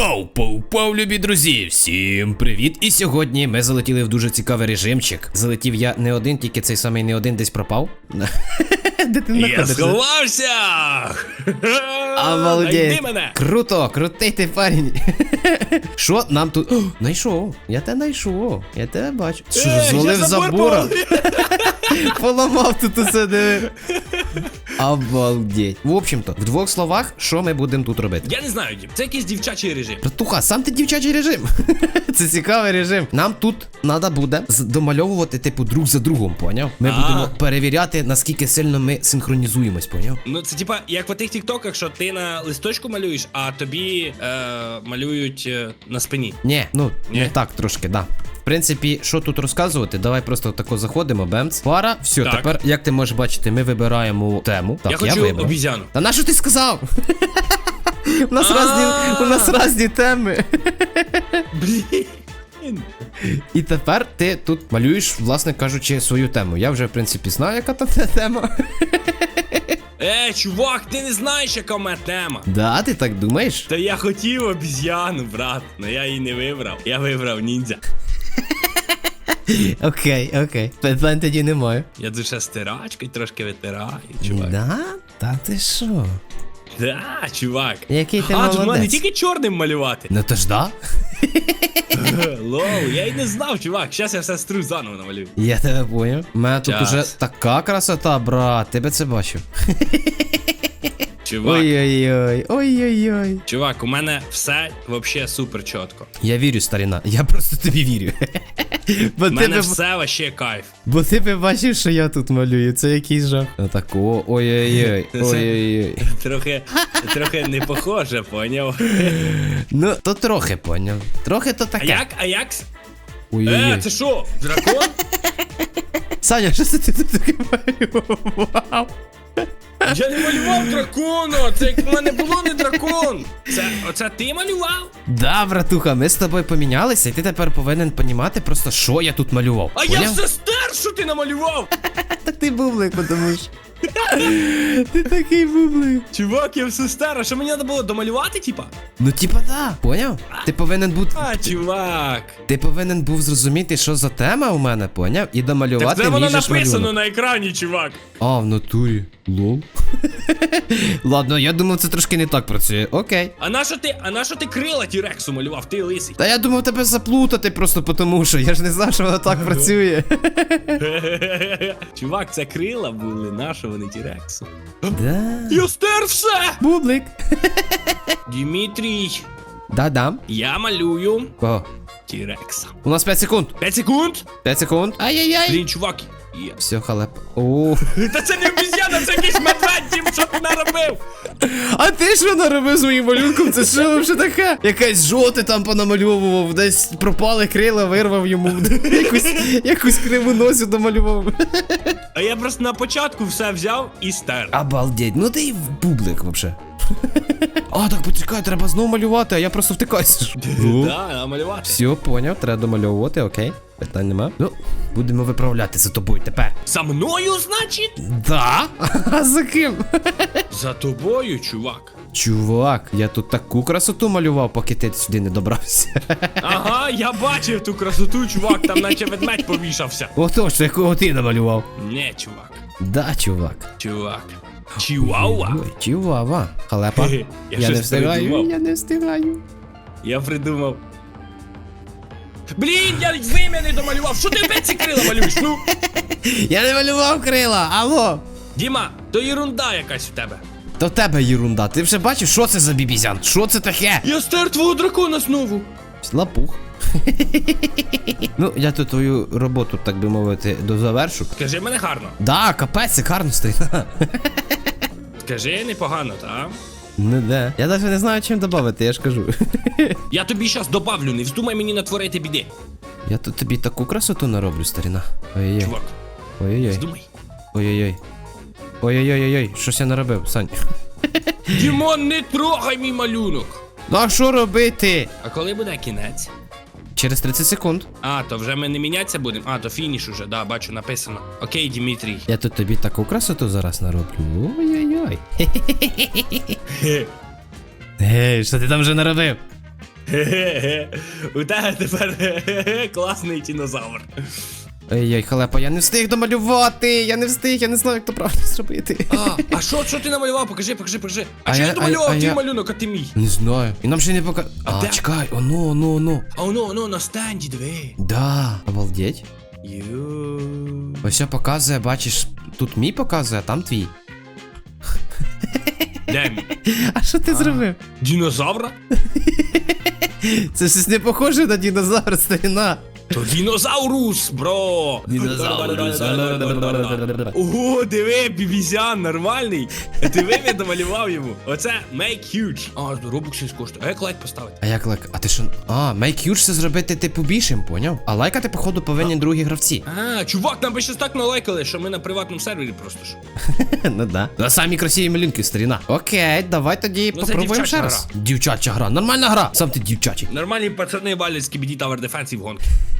Пау, пау, любі друзі! Всім привіт! І сьогодні ми залетіли в дуже цікавий режимчик. Залетів я не один, тільки цей самий не один десь пропав. Де ти Я сховався! Обалдеть. Мене! Круто, крутий ти парень. Що нам тут. О, Найшов. Я тебе знайшов. Я тебе бачу. Що Е, звалив забора? Поламав тут усе диви. Обалдеть. В общем-то, в двох словах, що ми будемо тут робити? Я не знаю, Дім, це якийсь дівчачий режим. Братуха, сам ти дівчачий режим. Це цікавий режим. Нам тут треба буде домальовувати, типу, друг за другом, поняв? Ми А. будемо перевіряти, наскільки сильно ми синхронізуємось, поняв? Ну, це типа, як в тих тіктоках, що ти на листочку малюєш, а тобі е, малюють е, на спині. Ні, ну Ні? не так трошки, да. В принципі, що тут розказувати? Давай просто тако заходимо, бемц. Пара, все, Так. тепер, як ти можеш бачити, ми вибираємо тему. Так, я хочу вибрав. обізяну. Та на що ти сказав? У нас разні, у нас різні теми. Блін. І тепер ти тут малюєш, власне кажучи, свою тему. Я вже, в принципі, знаю, яка там тема. Е, чувак, ти не знаєш, яка мене тема. Да, ти так думаєш? Та я хотів обізяну, брат, але я її не вибрав. Я вибрав ніндзя. Окей, окей. Питань тоді немає. Я дуже стирачкою трошки витираю, чувак. Да? Та ти що? Да, чувак. Який ти а, тут можна не молодець. тільки чорним малювати. Ну то ж да? Лоу, я й не знав, чувак. Щас я все стру заново намалюю. Я тебе поняв. У мене тут Час. уже така красота, брат. Ти би це бачив. Чувак. Ой-ой-ой, ой-ой-ой. Чувак, у мене все вообще супер чітко. Я вірю, старина. Я просто тобі вірю. У мене все вообще кайф. бо ти би бачив, що я тут малюю. Це якийсь жах. Отако, ой-ой-ой, ой-ой-ой. Трохи, трохи не похоже, поняв. Ну, то трохи поняв. Трохи то А як, а як? с- Е, Ой-ой-ой. це що? Дракон? Саня, що це ти тут таке малював? Я не малював дракона! Це як в мене було не дракон! Це оце ти малював? Да, братуха, ми з тобою помінялися, і ти тепер повинен понімати просто, що я тут малював. А я Поняв? все стер, що ти намалював! Так ти бублик, тому що. Ти такий бублик. Чувак, я все стер, а що мені треба було домалювати, типа? Ну, типа, да, поняв? Ти повинен бути. А, чувак. Ти повинен був зрозуміти, що за тема у мене, поняв? І Так домалювати це воно написано малюнок. на екрані, чувак. А, в натурі. Лол. Ладно, я думав, це трошки не так працює. Окей. А на що ти, а на що ти крила Тірексу малював? Ти лисий. Та я думав тебе заплутати просто тому, що я ж не знав, що воно так працює. Чувак, це крила були, на що вони Да. Я стер все! Бублик. Дімітрій, Да-дам. я малюю Кого? Тірекса. У нас 5 секунд. 5 секунд? 5 секунд. Ай-яй-яй. Блін, чувак. Є. Все, халеп. О. Та це не обіз'яна, це якийсь медведь, Дім, що ти наробив? А ти що наробив з моїм малюнком? Це що вже таке? Якесь жовте там понамальовував, десь пропали крила, вирвав йому, якусь, якусь криву носю домалював. А я просто на початку все взяв і стер. Обалдеть, ну ти й в бублик вообще. А, так почекай, треба знову малювати, а я просто втикаюся. Да, намалювати. Все, поняв, треба домальовувати, окей. Питань нема. Ну, будемо виправляти за тобою тепер. За мною, значить? Да? А за ким? За тобою, чувак. Чувак, я тут таку красоту малював, поки ти сюди не добрався. Ага, я бачив ту красоту, чувак, там наче ведмедь повішався. Отож, якого ти намалював. Не, чувак. Да, чувак. Чувак. Чиуауа. Ой, чувава. Халепа. Я Я не встигаю, я не встигаю. Я придумав. Блін, я вим'я не домалював. Що ти опять ці крила малюєш? Ну. Я не малював крила, алло. Діма, то єрунда якась в тебе. То в тебе єрунда. Ти вже бачиш, що це за бібізян? Що це таке? Я стер твого дракона знову. Лапух. ну, я тут твою роботу, так би мовити, дозавершу. Скажи мене гарно. Да, капець, це гарно стоїть. Скажи непогано, та? Ну да. Я навіть не знаю, чим додати, я ж кажу. Я тобі щас добавлю, не вздумай мені натворити біди. я тут тобі таку красоту нароблю, старіна. Ой-ой-ой. Чувак, Ой-ой-ой. вздумай. Ой-ой-ой. Ой-ой-ой-ой, щось я наробив, Сань. Дімон, не трогай мій малюнок. Ну а що робити? А коли буде кінець? Через 30 секунд. А, то вже ми не мінятися будемо. А, то фініш уже, да, бачу, написано. Окей, Дмитрій. Я тут тобі таку красоту зараз нароблю. Ой-ой-ой. Хе. Ей, що ти там вже наробив? У тебе тепер класний динозавр. Ей-ей, халепа, я не встиг домалювати, я не встиг, я не знаю, як то правильно зробити. А, а що, що ти намалював? Покажи, покажи, покажи. А, А що я- я а- домалював? Твій я- малюнок, а ти мій. Не знаю. І нам ще не пока. А А, де? чекай, оно, оно, оно. А воно, воно на стенді, диви. Да, обалдеть. Ю. Ось все показує, бачиш, тут мій показує, а там твій. Де мій? А що ти зробив? Динозавра? Це щось не похоже на динозавра, старина. То динозаврус, бро! Динозаврус. Ого, диви, бібізян, нормальний. Диви, я домалював йому. Оце make huge. А, робоксів коштує. А як лайк поставити? А як лайк? А ти що? А, make huge це зробити типу більшим, поняв? А лайкати, походу, повинні другі гравці. А, чувак, нам би щось так налайкали, що ми на приватному сервері просто ж. ну да. На самі красиві малюнки, старина. Окей, давай тоді Ну, це попробуємо дівчача ще раз. Дівчача гра, нормальна гра. Сам ти дівчачий. Нормальні пацани валять з KBD Tower Defense в гонки.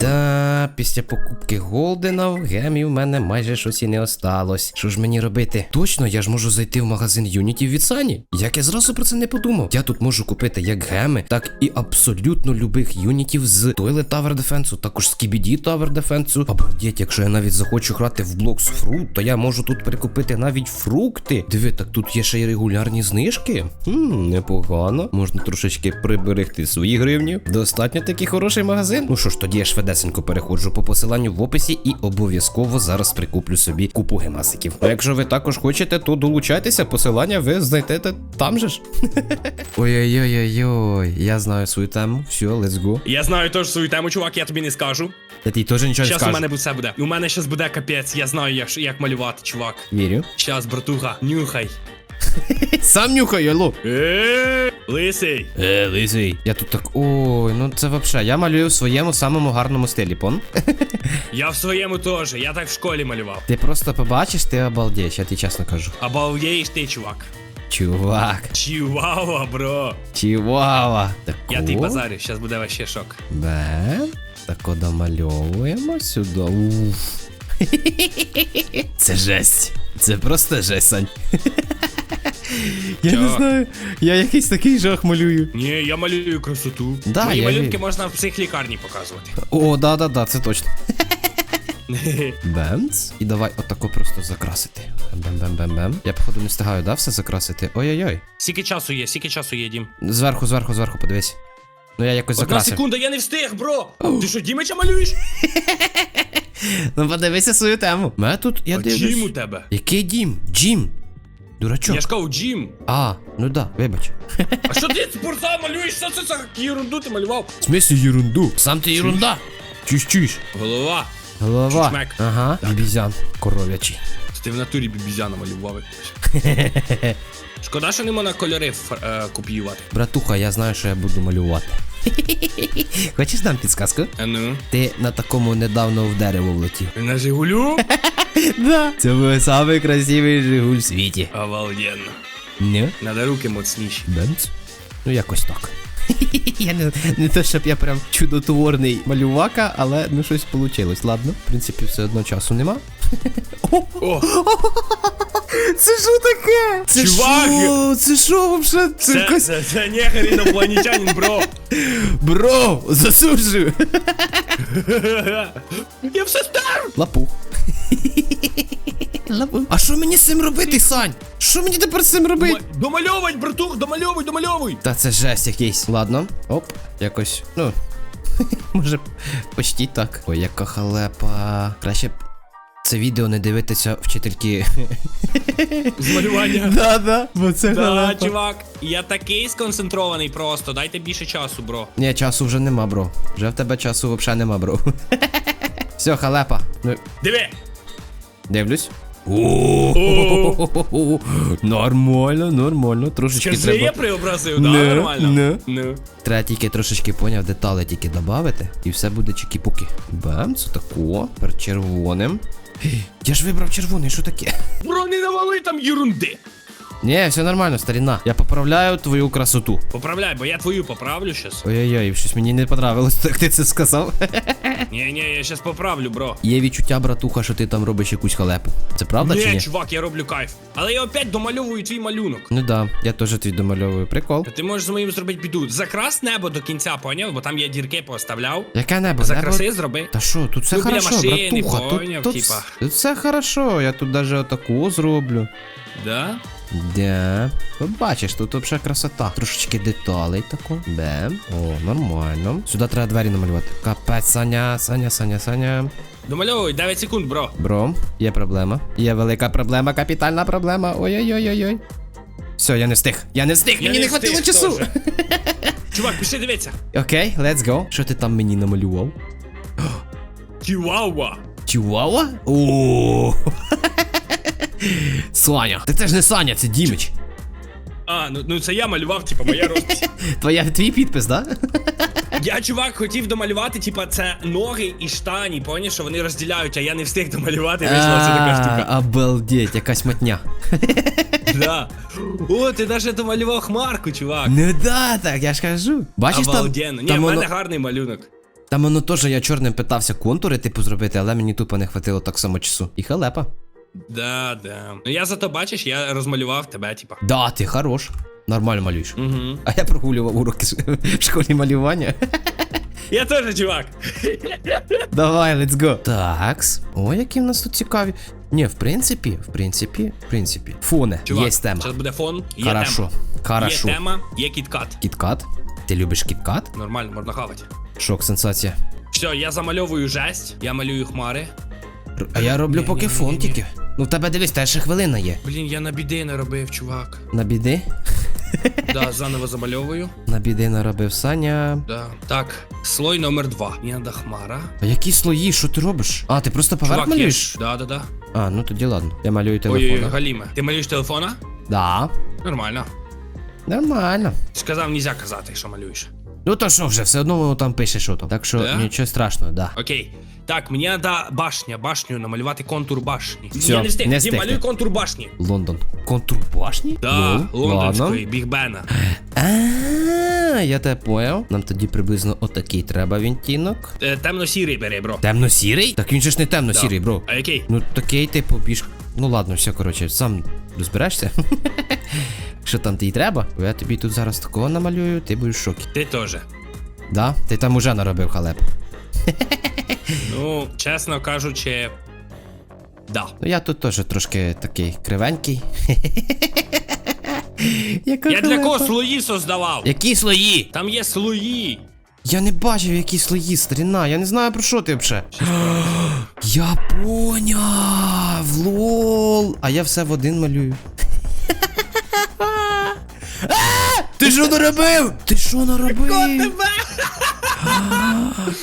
Та після покупки голденов гемів в мене майже щось і не осталось. Що ж мені робити? Точно, я ж можу зайти в магазин юнітів від Сані. Як я зразу про це не подумав. Я тут можу купити як геми, так і абсолютно любих юнітів з Toilet Tower Defense, також з KBD Tower Defense. Обалдеть, якщо я навіть захочу грати в Blocks Fruit, то я можу тут прикупити навіть фрукти. Диви, так тут є ще й регулярні знижки. Хм, непогано. Можна трошечки приберегти свої гривні. Достатньо такий хороший магазин. Ну що ж, тоді я швидесенько переходжу по посиланню в описі і обов'язково зараз прикуплю собі купу гемасиків. А якщо ви також хочете, то долучайтеся. Посилання ви знайдете там же ж. Ой-ой-ой-ой, я знаю свою тему. Все, let's go. Я знаю теж свою тему, чувак, я тобі не скажу. Я тобі теж нічого не Щас у мене все буде. У мене щас буде капець, я знаю, як, як малювати, чувак. Вірю. Щас, братуха, нюхай. Сам нюхай, алло. Е, лисий. Е, лисий. Я тут так. Ой, ну це вообще. Я малюю в своєму самому гарному стилі, пон. Я в своєму теж, я так в школі малював. Ти просто побачиш, ти обалдєш, я тобі чесно кажу. Обалдеєш ти, чувак. Чувак, Чивава, бро. чивава. Так, Я ти базарю, щас буде вообще шок. Бем. Так домальовуємо сюди. Уф. Це жесть. Це просто жесть, Сань. Я не знаю. Я якийсь такий жах малюю. Ні, я малюю красоту. Да, Мої я малюнки вірю. можна в психлікарні показувати. О, да, да, да, це точно. Бемц. І давай отако просто закрасити. Бем-бем-бем-бем. Я, походу, не встигаю, да, все закрасити? Ой-ой-ой. Скільки часу є, скільки часу є, Дім? Зверху, зверху, зверху, подивись. Ну я якось Одна закрасив. секунда, я не встиг, бро! Ти що, Дімича малюєш? Ну подивися свою тему. Мене тут, я А Джим у тебе. Який дім? Джим. Дурачок. Я ж кажу, Джим. А, ну да, вибач. А що ти спорта малюєш? Що це за ерунду ти малював? В смысле ерунду? Сам ти ерунда. Чуш, чуш. Голова. Голова. Чучмек. Ага, бібізян. Коров'ячий. Ти в натурі бібізяна малював. Шкода, що не можна кольори е, копіювати. Братуха, я знаю, що я буду малювати. Хочеш дам підсказку? А ну. Ти на такому недавно в дерево влетів. На Жигулю? Да. Це був самий красивий жигуль в світі. Обалденно. Не? Надо руки моцніші. Бенц? Ну якось так. Я не, не те, щоб я прям чудотворний малювака, але ну щось вийшло. Ладно, в принципі, все одно часу нема. О, Це що таке? Це Чувак! що? Це що вообще? Це це, якось... це, це негр інопланетянин, бро. Бро, засуджую. Я все стер. Лапух. А що мені з цим робити, Сань? Що мені тепер з цим робити? Домальовуй, братух, домальовуй, домальовуй. Та це жесть якийсь. Ладно. Оп, якось. Ну. Може, почти так. Ой, яка халепа. Краще б це відео не дивитися вчительки. З малювання. Да, да, бо це Да, чувак, я такий сконцентрований просто. Дайте більше часу, бро. Ні, часу вже нема, бро. Вже в тебе часу взагалі нема, бро. Все, халепа. Ну, Диви. дивлюсь. О, Нормально, нормально. Трошечки Чи я треба. преобразив, да, нормально? не. Треба тільки трошечки поняв, деталі тільки додати, і все буде чекіпуки. Бем, це тако. Тепер червоним. Я ж вибрав червоний, що таке? Бро, не навали там ерунди. Ні, все нормально, старіна. Я поправляю твою красоту. Поправляй, бо я твою поправлю щас. Ой-ой-ой, щось мені не понравилось, як ти це сказав. Ні, ні, я щас поправлю, бро. Є відчуття, братуха, що ти там робиш якусь халепу. Це правда чи Ні, ні? чувак, я роблю кайф. Але я опять домальовую твій малюнок. Ну да, я теж твій домальовую. Прикол. Та Ти можеш з моїм зробити біду. Закрас небо до кінця, поняв? Бо там я дірки поставляв. Яке небо? Закраси Небо... зроби. Та що, тут все Ну, біля хорошо, машини, братуха. поняв, тут, тут, типа. тут все хорошо, я тут даже отаку зроблю. Да? Да. Побачиш, тут взагалі красота. Трошечки деталей тако. Бем. О, нормально. Сюди треба двері намалювати. Капець, Саня, Саня, Саня, Саня. Домальовуй, 9 секунд, бро. Бро, є проблема. Є велика проблема, капітальна проблема. Ой-ой-ой-ой. Все, я не встиг. Я не встиг, Я мені не хватило встиг часу. теж. Чувак, пішли дивитися. Окей, let's go. Що ти там мені намалював? Чіуауа. Чувава? О. Саня. Та це ж не Саня, це Дімич. А, ну, ну це я малював, типа, моя розпись. Твоя твій підпис, да? Я, чувак, хотів домалювати, типа, це ноги і штані, поняв, що вони розділяють, а я не встиг домалювати, вийшла це така штука. А, Обалдеть, якась матня. Да. О, ти навіть домалював хмарку, чувак. Ну да, так, я ж кажу. Бачиш там, Обалденно. Ні, там, в мене воно, гарний малюнок. там воно теж я чорним питався контури, типу, зробити, але мені тупо не хватило так само часу. І халепа. Да, да. Ну я зато бачиш, я розмалював тебе, типа. Да, ти хорош. Нормально малюєш. Угу. А я прогулював уроки в школі малювання. Я теж, чувак. Давай, let's go. Такс. О, які в нас тут цікаві. Ні, в принципі, в принципі, в принципі. Фоне, Чувак, є тема. Зараз буде фон. Є Хорошо, тема. хорошо. Є тема, є кіткат. Кіткат? Ти любиш кіткат? Нормально, можна хавати. Шок, сенсація. Все, я замальовую жесть, я малюю хмари. А я роблю поки фон тільки. Ну в тебе дивись, та ще хвилина є. Блін, я на біди не робив, чувак. На біди? Да, заново замальовую. На біди наробив Саня. Да. Так, слой номер два. Мені надо хмара. А які слої? Що ти робиш? А, ти просто поверх Чувак, є малюєш? Да, да, да. А, ну тоді ладно. Я малюю Ой, ой, телефон. Галіме. Ти малюєш телефона? Да. Нормально. Нормально. Сказав, нельзя казати, що малюєш. Ну то що вже, все одно воно там пише, що там. Так що Да? нічого страшного, да. Окей. Так, мені треба башня, башню намалювати контур башні. Всьо, я не встиг, не Дім, встиг малюй контур башні. Лондон. Контур башні? Да, Лол, лондонської, Біг Бена. А, я тебе поняв. Нам тоді приблизно отакий треба відтінок. Е, Темно-сірий бери, бро. Темно-сірий? Так він же ж не темно-сірий, бро. А який? Ну такий типу більш. Ну ладно, все, коротше, сам розберешся. Що там тобі треба? Бо я тобі тут зараз такого намалюю, ти будеш в шокі. Ти теж. Да? Ти там уже наробив халеп. Ну, чесно кажучи. Да. Ну я тут теж трошки такий кривенький. Яка Я для халепа. кого слої создавав? Які слої? Там є слої. Я не бачив, які слої, старіна, я не знаю про що ти взагалі. Я поняв! Лол! А я все в один малюю. А! Ти що наробив? Ти що наробив?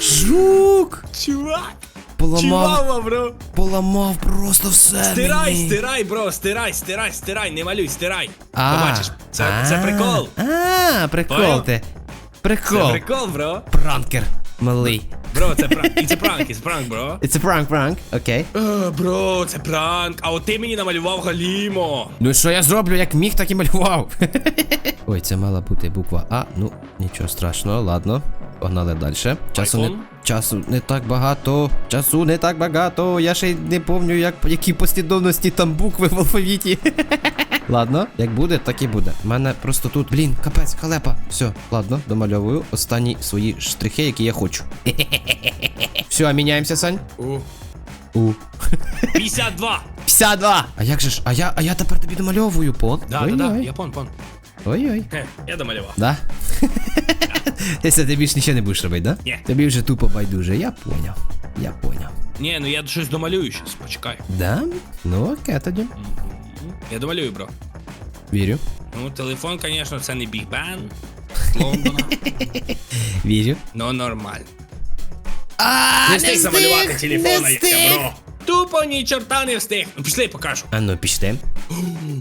Жук! Чувак! Поламав, Чувава, бро! поламав просто все. Стирай, мені. стирай, бро, стирай, стирай, стирай, не малюй, стирай. А, Побачиш, це, це а, прикол. А, прикол ти. Це Прикол. прикол, бро. Пранкер. Малий. Бро, це пранк. І це пранк, і це пранк, бро. It's a prank, prank. Окей. Е, Бро, це пранк. А от ти мені намалював Галімо. Ну що я зроблю, як міг, так і малював. Ой, це мала бути буква А. Ну, нічого страшного, ладно. Погнали далі. Часу не, Айфон? часу не так багато. Часу не так багато. Я ще й не пам'ятаю, як які послідовності там букви в алфавіті. Ладно, як буде, так і буде. У мене просто тут, блін, капець, халепа. Все, ладно, домальовую останні свої штрихи, які я хочу. Все, міняємося, Сань. У, У. 52. 52! А як же ж? А я, а я тепер тобі домальовую, пон. Да, да, да, я пон, пон. Ой-ой. Я домалював. Да? Все, ти більш нічого не будеш робити, да? Ні. Тобі вже тупо байдуже, я поняв. Я поняв. Ні, ну я щось домалюю щас, почекай. Да? Ну окей тоді. Я домалюю, бро. Вірю. Ну, телефон, звісно, це не Біг Бен з Лондона. Вірю. Ну, нормально. А, Не встиг замалювати телефона, як я, бро. Тупо ні чорта не встиг. Ну, пішли, покажу. А ну пішли.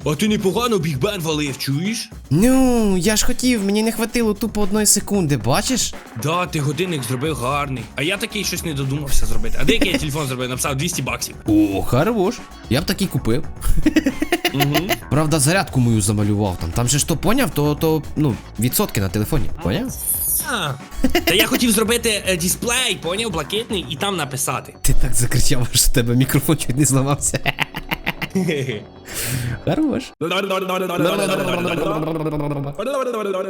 А ти непогано Біг Бен валив, чуєш? Ну, я ж хотів, мені не хватило тупо одної секунди, бачиш? Да, ти годинник зробив гарний. А я такий щось не додумався зробити. А деякий я телефон зробив, написав 200 баксів. О, хорош. Я б такий купив. Правда, зарядку мою замалював там. Там же ж то поняв, то, то ну, відсотки на телефоні. Поняв? Та я хотів зробити е, дисплей, поняв, блакитний, і там написати. Ти так закричав, що в тебе мікрофон чуть не зламався. Хорош.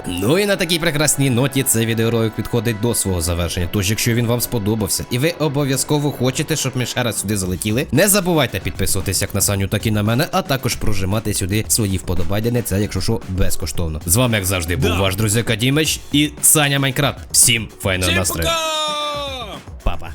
Ну і на такій прекрасній ноті цей відеоролик підходить до свого завершення. Тож, якщо він вам сподобався, і ви обов'язково хочете, щоб ми ще раз сюди залетіли, не забувайте підписуватись як на Саню, так і на мене, а також прожимати сюди свої вподобайдени. Це, якщо що, безкоштовно. З вами, як завжди, був ваш друзяка Дімич і Саня Майнкрафт. Всім файного настрою. Папа.